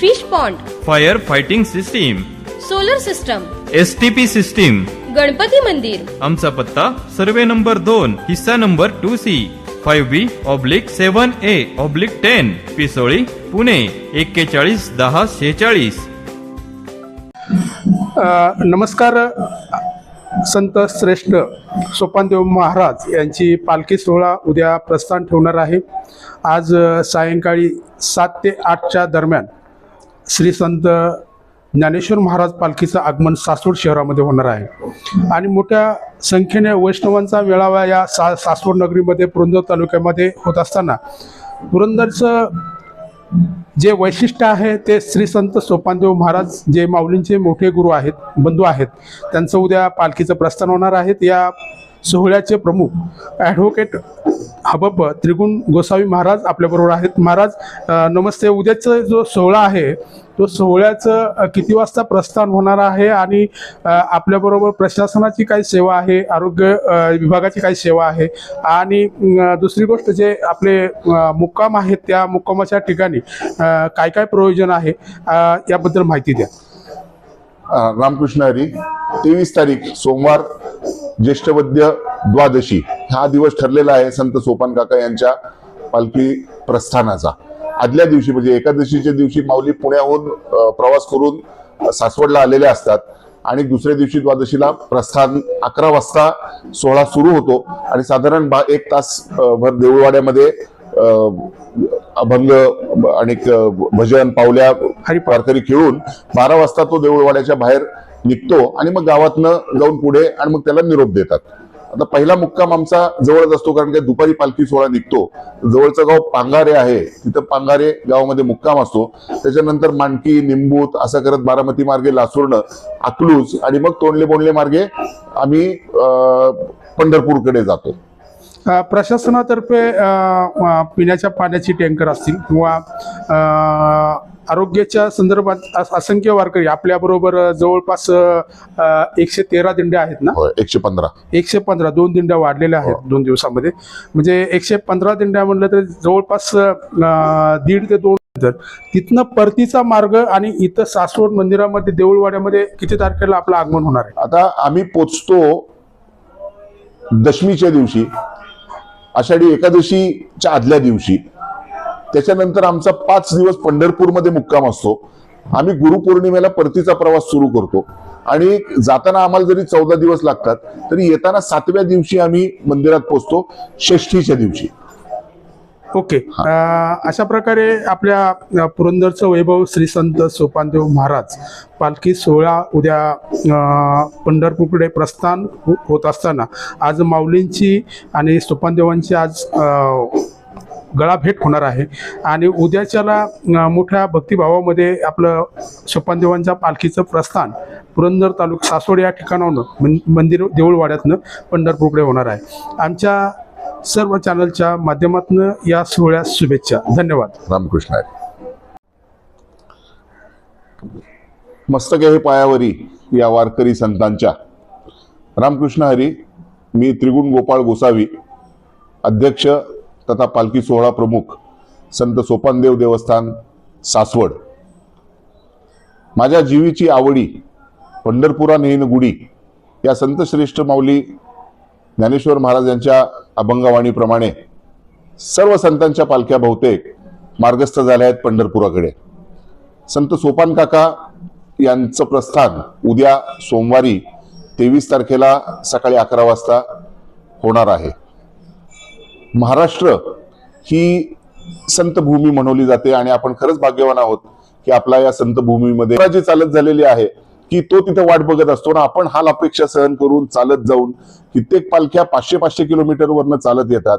Fish pond fire fighting system solar system S T P system Ganpati मंदिर आमचा पत्ता survey number दोन हिस्सा number two C five B oblique seven A oblique ten Pisoli Pune एक्केचाळीस दहा शेचाळीस नमस्कार संत श्रेष्ठ सोपानदेव महाराज यांची पालखी सोहळा उद्या प्रस्थान ठेवणार आहे. आज सायंकाळी सात ते आठच्या दरम्यान श्री संत ज्ञानेश्वर महाराज पालखीचं आगमन सासवड शहरामध्ये होणार आहे. आणि मोठ्या संख्येने वैष्णवांचा मेळावा या सा सासवड नगरीमध्ये पुरंदर तालुक्यामध्ये होत असताना पुरंदरचं जे वैशिष्ट्य आहे ते श्री संत सोपानदेव महाराज जे माऊलींचे मोठे गुरु आहेत बंधू आहेत त्यांचं उद्या पालखीचं प्रस्थान होणार आहेत या सोहळ्याचे प्रमुख ॲडव्होकेट हबप त्रिगुण गोसावी महाराज आपल्याबरोबर आहेत. महाराज नमस्ते. उद्याचा जो सोहळा आहे तो सोहळ्याचं किती वाजता प्रस्थान होणार आहे आणि आपल्याबरोबर प्रशासनाची काय सेवा आहे आरोग्य विभागाची काय सेवा आहे आणि दुसरी गोष्ट जे आपले मुक्काम आहेत त्या मुक्कामाच्या ठिकाणी काय काय प्रयोजन आहे याबद्दल माहिती द्या. रामकृष्ण हरी तेवीस तारीख सोमवार ज्येष्ठवद्य द्वादशी. हा दिवस ठरलेला आहे संत सोपान काका यांच्या पालखी प्रस्थानाचा. आदल्या दिवशी म्हणजे एकादशीच्या दिवशी माऊली पुण्याहून प्रवास करून सासवडला आलेले असतात. आणि दुसऱ्या दिवशी द्वादशीला प्रस्थान अकरा वाजता सोहळा सुरू होतो. आणि साधारण बा एक तास भर देऊळवाड्यामध्ये अभंग आणि भजन पावल्या वारकरी खेळून बारा वाजता तो देऊळवाड्याच्या बाहेर निघतो आणि मग गावातनं जाऊन पुढे आणि मग त्याला निरोप देतात. आता पहिला मुक्काम आमचा जवळच असतो कारण की दुपारी पालखी सोहळा निघतो. जवळचं गाव पांगारे आहे. तिथं पांगारे गावामध्ये मुक्काम असतो. त्याच्यानंतर मांडकी निंबूत असं करत बारामती मार्गे लासूरनं अकलूज आणि मग तोंडले बोंडले मार्गे आम्ही पंढरपूरकडे जातो. प्रशासनातर्फे पिण्याच्या पाण्याची टँकर असतील किंवा आरोग्याच्या संदर्भात अस- असंख्य वारकरी आपल्याबरोबर जवळपास एकशे तेरा दिंड्या आहेत ना? एकशे पंधरा. एकशे पंधरा दोन दिंड्या वाढलेल्या आहेत दोन दिवसामध्ये. म्हणजे एकशे पंधरा दिंड्या म्हणलं तर जवळपास दीड ते दोन तिथनं परतीचा मार्ग आणि इथं सासवड मंदिरामध्ये देऊळवाड्यामध्ये किती तारखेला आपलं आगमन होणार आहे? आता आम्ही पोचतो दशमीच्या दिवशी. आषाढी एकादशीच्या आदल्या दिवशी. त्याच्यानंतर आमचा पाच दिवस पंढरपूरमध्ये मुक्काम असतो. आम्ही गुरुपौर्णिमेला परतीचा प्रवास सुरू करतो. आणि जाताना आम्हाला जरी चौदा दिवस लागतात तरी येताना सातव्या दिवशी आम्ही मंदिरात पोचतो षष्ठीच्या दिवशी. ओके. अशा प्रकारे आपल्या पुरंदरचं वैभव श्री संत सोपानदेव महाराज पालखी सोहळा उद्या पंढरपूरकडे प्रस्थान हो- होत असताना आज माऊलींची आणि सोपानदेवांची आज आ, गळाभेट होणार आहे. आणि उद्याच्याला मोठ्या भक्तिभावामध्ये आपलं सोपानदेवांच्या पालखीचं प्रस्थान पुरंदर तालुका सासवड या ठिकाणाहून मंदिर देऊळवाड्यातनं पंढरपूरकडे होणार आहे. आमच्या सर्व चॅनलच्या माध्यमातून या सोहळ्यास शुभेच्छा. धन्यवाद. रामकृष्ण हरी. मस्तक आहे पायावरी या वारकरी संतांच्या. रामकृष्ण हरी मी त्रिगुण गोपाळ गोसावी अध्यक्ष तथा पालखी सोहळा प्रमुख संत सोपानदेव देवस्थान सासवड. माझ्या जीवीची आवडी पंढरपुरा नेन गुडी या संत श्रेष्ठ माऊली ज्ञानेश्वर महाराज यांच्या अभंगवाणीप्रमाणे सर्व संतांच्या पालख्या बहुतेक मार्गस्थ झाल्या आहेत पंढरपुराकडे. संत सोपान काका यांचं प्रस्थान उद्या सोमवारी तेवीस तारखेला सकाळी अकरा वाजता होणार आहे. महाराष्ट्र ही संत भूमी म्हणवली जाते आणि आपण खरंच भाग्यवान आहोत की आपला या संत भूमीमध्ये जी चालत झालेली आहे की तो तिथे वाट बघत असतो ना आपण हाल अपेक्षा सहन करून चालत जाऊन कित्येक पालख्या पाचशे पाचशे किलोमीटर वरनं चालत येतात.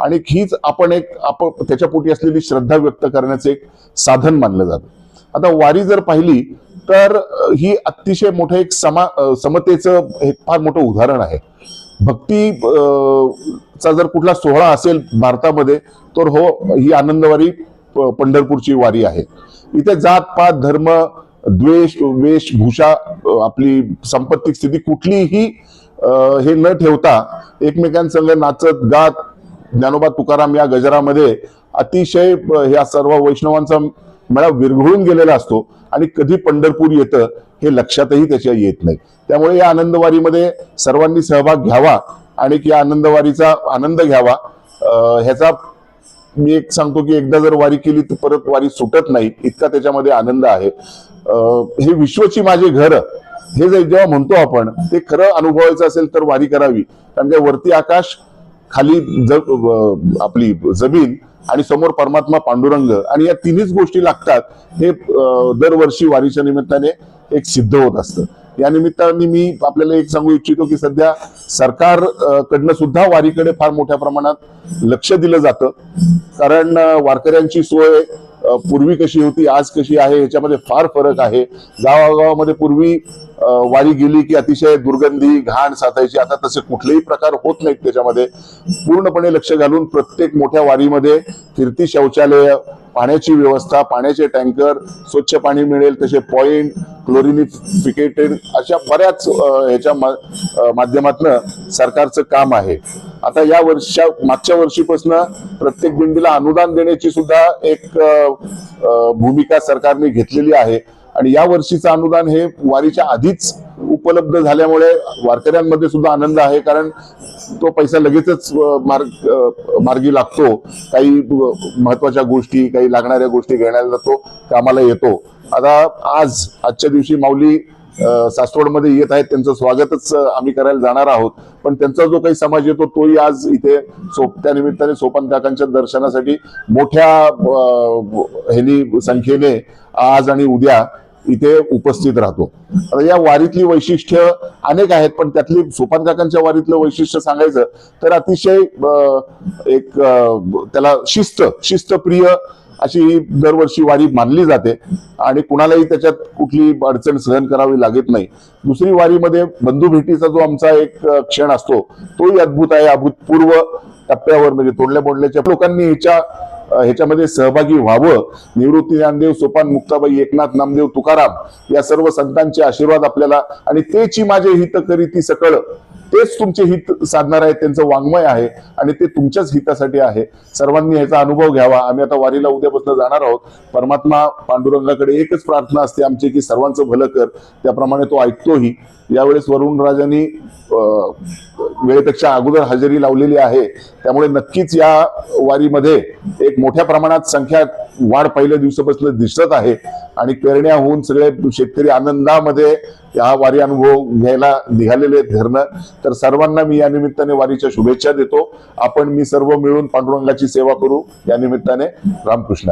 आणि हीच आपण एक आपण त्याच्या पोटी असलेली श्रद्धा व्यक्त करण्याचं एक साधन मानलं जातं. आता वारी जर पाहिली तर ही अतिशय मोठं एक समा समतेचं हे फार मोठं उदाहरण आहे. भक्ती चा जर कुठला सोहळा असेल भारतामध्ये तर हो ही आनंदवारी पंढरपूरची वारी आहे. इथे जात पात धर्म द्वेष वेशभूषा आपली संपत्ती स्थिती कुठलीही हे न ठेवता एकमेकांसंग नाचत गात ज्ञानोबा तुकाराम या गजरामध्ये अतिशय ह्या सर्व वैष्णवांचा मेळा विरघळून गेलेला असतो आणि कधी पंढरपूर येतं हे लक्षातही त्याच्या येत नाही. त्यामुळे या आनंदवारीमध्ये सर्वांनी सहभाग घ्यावा आणि या आनंदवारीचा आनंद घ्यावा. ह्याचा मी एक सांगतो की एकदा जर वारी केली तर परत वारी सुटत नाही. इतका त्याच्यामध्ये आनंद आहे. हे विश्वची माझे घर हे जेव्हा म्हणतो आपण ते खरं अनुभवायचं असेल तर वारी करावी. कारण त्या वरती आकाश खाली जग आपली जमीन आणि समोर परमात्मा पांडुरंग आणि या तिन्हीच गोष्टी लागतात हे दरवर्षी वारीच्या निमित्ताने एक सिद्ध होत असतं. या निमित्ताने मी आपल्याला एक सांगू इच्छितो की सध्या सरकार कडनं सुद्धा वारीकडे फार मोठ्या प्रमाणात लक्ष दिलं जातं. कारण वारकऱ्यांची सोय पूर्वी कशी होती आज कशी आहे याच्यामध्ये फार फरक आहे. गावागावामध्ये पूर्वी वारी गेली की अतिशय दुर्गंधी घाण साचायची. आता तसे कुठलेही प्रकार होत नाहीत त्याच्यामध्ये. पूर्णपणे लक्ष घालून प्रत्येक मोठ्या वारीमध्ये फिरती शौचालय पाण्याची व्यवस्था पाण्याचे टँकर स्वच्छ पाणी मिळेल तसे पॉइंट क्लोरिनिफिकेटेड अशा बऱ्याच ह्याच्या माध्यमातून सरकारचं काम आहे. आता या वर्षा मागच्या वर्षीपासून प्रत्येक दिंडीला अनुदान देण्याची सुद्धा एक भूमिका सरकारने घेतलेली आहे. आणि या वर्षीचं अनुदान हे वारीच्या आधीच उपलब्ध झाल्यामुळे वारकऱ्यांमध्ये सुद्धा आनंद आहे कारण तो पैसा लगेचच मार्ग मार्गी लागतो. काही महत्त्वाच्या गोष्टी काही लागणाऱ्या गोष्टी घेण्याला जातो कामाला येतो. आता आज आजच्या दिवशी माऊली सासवडमध्ये येत आहेत त्यांचं स्वागतच आम्ही करायला जाणार आहोत. पण त्यांचा जो काही समाज येतो तोही आज इथे सोप त्या निमित्ताने सोपान काकांच्या दर्शनासाठी मोठ्या ह्यानी संख्येने आज आणि उद्या इथे उपस्थित राहतो. आता या वारीतली वैशिष्ट्य अनेक आहेत पण त्यातली सोपान काकांच्या वारीतलं वैशिष्ट्य सांगायचं तर अतिशय एक त्याला शिस्त शिस्तप्रिय अशी ही दरवर्षी वारी मानली जाते आणि कुणालाही त्याच्यात कुठली अडचण सहन करावी लागत नाही. दुसरी वारीमध्ये बंधू भेटीचा जो आमचा एक क्षण असतो तोही अद्भुत आहे. अभूतपूर्व टप्प्यावर म्हणजे तोडल्या बोडल्याच्या लोकांनी ह्याच्या ह्याच्यामध्ये सहभागी व्हावं. निवृत्ती ज्ञानदेव सोपान मुक्ताबाई एकनाथ नामदेव तुकाराम या सर्व संतांचे आशीर्वाद आपल्याला. आणि तेची माझे हित करी ती सकळ. तेच तुमचे हित साधणार आहे त्यांचं वाङ्मय आहे. आणि ते तुमच्याच हितासाठी आहे. सर्वांनी ह्याचा अनुभव घ्यावा. आम्ही आता वारीला उद्यापासून जाणार आहोत. परमात्मा पांडुरंगाकडे एकच प्रार्थना असते आमची की सर्वांचं भलं कर. त्याप्रमाणे तो ऐकतोही. यावेळेस वरुण राजांनी वेळेपेक्षा अगोदर हजेरी लावलेली आहे. त्यामुळे नक्कीच या वारीमध्ये एक मोठ्या प्रमाणात संख्या वाढ पहिल्या दिवसापासून दिसत आहे. आणि पेरण्या होऊन सगळे शेतकरी आनंदामध्ये हा वारी अनुभव घ्यायला निघालेले आहेत घरनं तर सर्वांना मी या निमित्ताने वारीच्या शुभेच्छा देतो. आपण मी सर्व मिळून पांडुरंगाची सेवा करू. या निमित्ताने रामकृष्ण